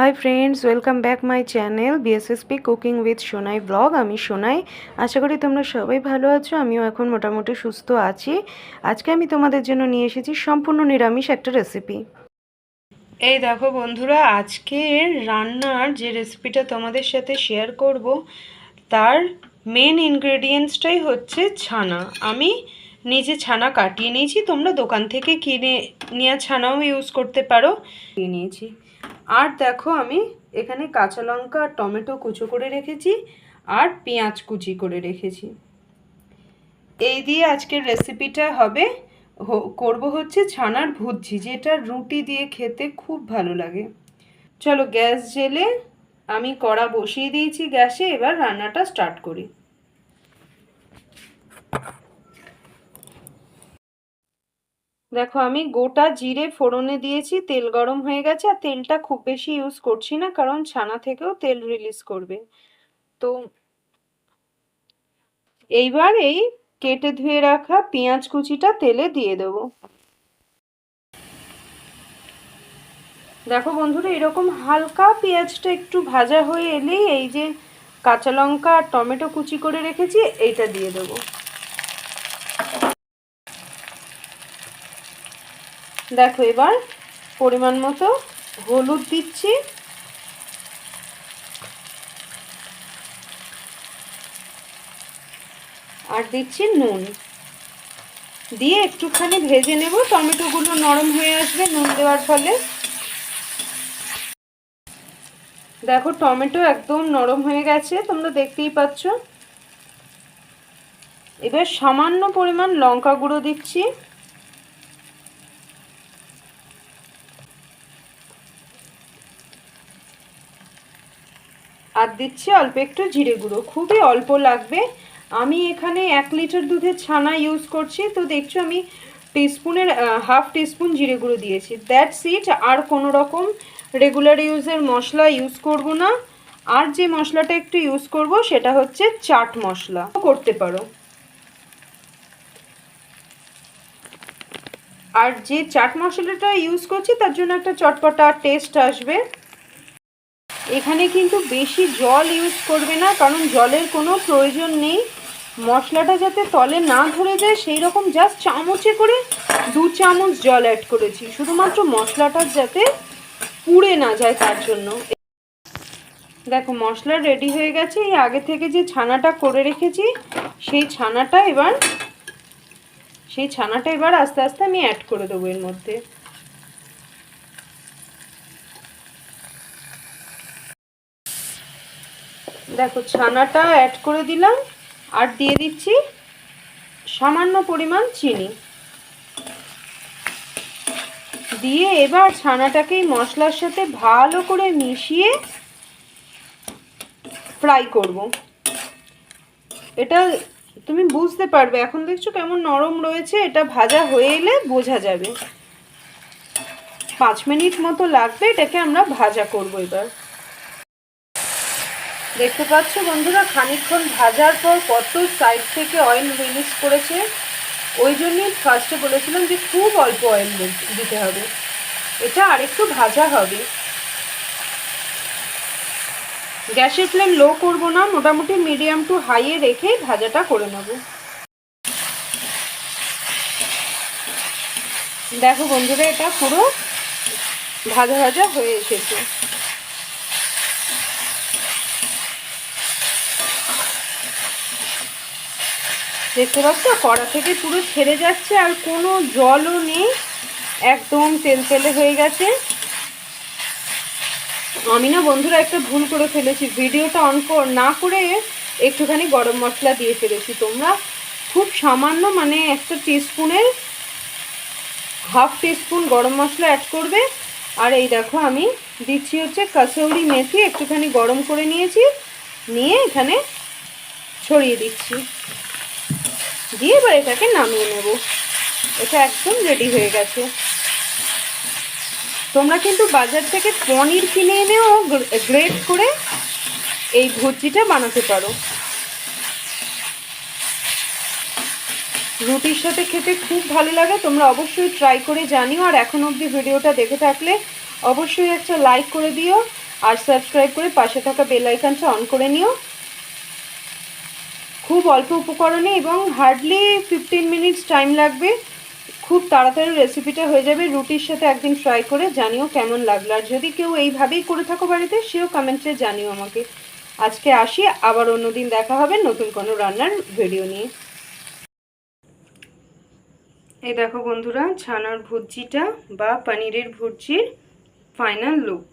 Hi friends welcome back my channel BSSP cooking with Sonai blog আমি সোনাই আশা করি তোমরা সবাই ভালো আছো, আমিও এখন মোটামুটি সুস্থ আছি। আজকে আমি তোমাদের জন্য নিয়ে এসেছি সম্পূর্ণ নিরামিষ একটা রেসিপি এই দেখো বন্ধুরা, আজকের রান্নার যে রেসিপিটা তোমাদের সাথে শেয়ার করব, তার মেন ইনগ্রেডিয়েন্টসটাই হচ্ছে ছানা। আমি নিজে ছানা কাটিয়ে নিয়েছি, তোমরা দোকান থেকে কিনে, নেওয়া ছানাও ইউজ করতে পারো। নিয়েছি। আর দেখো আমি এখানে কাঁচা লঙ্কা আর টমেটো কুচো করে রেখেছি আর পেঁয়াজ কুচি করে রেখেছি। এই দিয়ে আজকের রেসিপিটা হবে করব হচ্ছে ছানার ভুজি যেটা রুটি দিয়ে খেতে খুব ভালো লাগে। চলো গ্যাস জেলে আমি কড়া বসিয়ে দিয়েছি, গ্যাসে এবার রান্নাটা স্টার্ট করি। দেখো, আমি গোটা জিরে ফোড়নে দিয়েছি, তেল গরম হয়ে গেছে, আর তেলটা খুব বেশি ইউজ করছি না, কারণ ছানা থেকেও তেল রিলিজ করবে। তো এইবার এই কেটে ধুয়ে রাখা পেঁয়াজ কুচিটা তেলে দিয়ে দেব। দেখো বন্ধুরা, এরকম হালকা পেঁয়াজটা একটু ভাজা হয়ে এলেই এই যে কাঁচা লঙ্কা আর টমেটো কুচি করে রেখেছি, এইটা দিয়ে দেবো। দেখো এবার পরিমাণ মতো হলুদ দিচ্ছি। আর দিচ্ছি নুন। দিয়ে একটুখানি ভেজে নেব, টমেটোগুলো নরম হয়ে আসবে নুন দেওয়ার ফলে। দেখো টমেটো একদম নরম হয়ে গেছে, তোমরা দেখতেই পাচ্ছ। এবার সামান্য পরিমাণ লঙ্কা গুঁড়ো দিচ্ছি। আর দিচ্ছি অল্প একটু জিরে গুঁড়ো। খুবই অল্প লাগবে। আমি এখানে এক লিটার দুধের ছানা ইউজ করছি। তো দেখছ আমি টিস্পুনের হাফ টিস্পুন জিরে গুঁড়ো দিয়েছি। দ্যাটস ইট আর কোনো রকম রেগুলার ইউজের মশলা ইউজ করব না। আর যে মশলাটা একটু ইউজ করব, সেটা হচ্ছে চাট মশলা। করতে পারো। আর যে চাট মশলাটা ইউজ করছি, তার জন্য একটা চটপটা টেস্ট আসবে। এখানে কিন্তু বেশি জল ইউজ করবে না, কারণ জলের কোনো প্রয়োজন নেই। মশলাটা যাতে তলে না ধরে যায় সেই রকম জাস্ট চামচে করে দু চামচ জল অ্যাড করেছি। শুধুমাত্র মশলাটা যাতে পুড়ে না যায় তার জন্য। দেখো, মশলা রেডি হয়ে গেছে। এই আগে থেকে যে ছানাটা করে রেখেছি, সেই ছানাটা এবার, সেই ছানাটা এবার আস্তে আস্তে আমি অ্যাড করে দেবো এর মধ্যে। দেখো, ছানাটা অ্যাড করে দিলাম আর দিয়ে দিচ্ছি সামান্য পরিমাণ চিনি। দিয়ে এবার ছানাটাকে মশলার সাথে ভালো করে মিশিয়ে ফ্রাই করব। এটা তুমি বুঝতে পারবে, এখন দেখছ কেমন নরম রয়েছে, এটা ভাজা হয়ে এলে বোঝা যাবে। পাঁচ মিনিট মতো লাগবে, এটাকে আমরা ভাজা করব এবার। দেখতে পাচ্ছ বন্ধুরা, খানিকক্ষণ ভাজার পর কত সাইড থেকে অয়েল রিলিজ করেছে। ওই জন্যই ফার্স্টে বলেছিলাম যে খুব অল্প অয়েল দিতে হবে। এটা আরেকটু ভাজা হবে। গ্যাসের ফ্লেম লো করব না, মোটামুটি মিডিয়াম টু হাইয়ে রেখে ভাজাটা করে নেব। দেখো বন্ধুরা, এটা পুরো ভাজা ভাজা হয়ে এসেছে। দেখতে পাচ্ছ? কড়া থেকে পুরো ছেড়ে যাচ্ছে আর কোনো জলও নেই। একদম তেল তেলে হয়ে গেছে। আমি না বন্ধুরা, একটা ভুল করে ফেলেছি। ভিডিওটা অন কর, না করে একটুখানি গরম মশলা দিয়ে ফেলেছি। তোমরা খুব সামান্য মানে একটা টিস্পুনের হাফ টিস্পুন গরম মশলা অ্যাড করবে। আর এই দেখো, আমি দিচ্ছি হচ্ছে কাসৌরি মেথি, একটুখানি গরম করে নিয়েছি। নিয়ে এখানে ছড়িয়ে দিচ্ছি। দিয়ে এবার এটাকে নামিয়ে নেব। এটা একদম রেডি হয়ে গেছে। তোমরা কিন্তু বাজার থেকে পনির কিনে এনেও গ্রেট করে এই ভুজিটা বানাতে পারো। রুটির সাথে খেতে খুব ভালো লাগে, তোমরা অবশ্যই ট্রাই করে জানিও। আর এখন অবধি ভিডিওটা দেখে থাকলে অবশ্যই একটা লাইক করে দিও, আর সাবস্ক্রাইব করে পাশে থাকা বেল আইকনটা অন করে নিও। খুব অল্প উপকরণে এবং হার্ডলি ফিফটিন মিনিটস টাইম লাগবে। খুব তাড়াতাড়ি রেসিপিটা হয়ে যাবে। রুটির সাথে একদিন ট্রাই করে জানিও কেমন লাগল। আর যদি কেউ এইভাবেই করে থাকো বাড়িতে, সেও কমেন্টে জানিও আমাকে। আজকে আসি, আবার অন্যদিন দেখা হবে নতুন কোনো রান্নার ভিডিও নিয়ে। এই দেখো বন্ধুরা, ছানার ভুজিটা বা পনিরের ভুজির ফাইনাল লুক